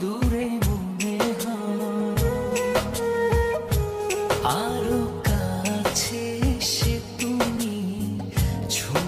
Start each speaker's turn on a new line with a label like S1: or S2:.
S1: দূরে মনে আরও কাছে সে তুমি ছো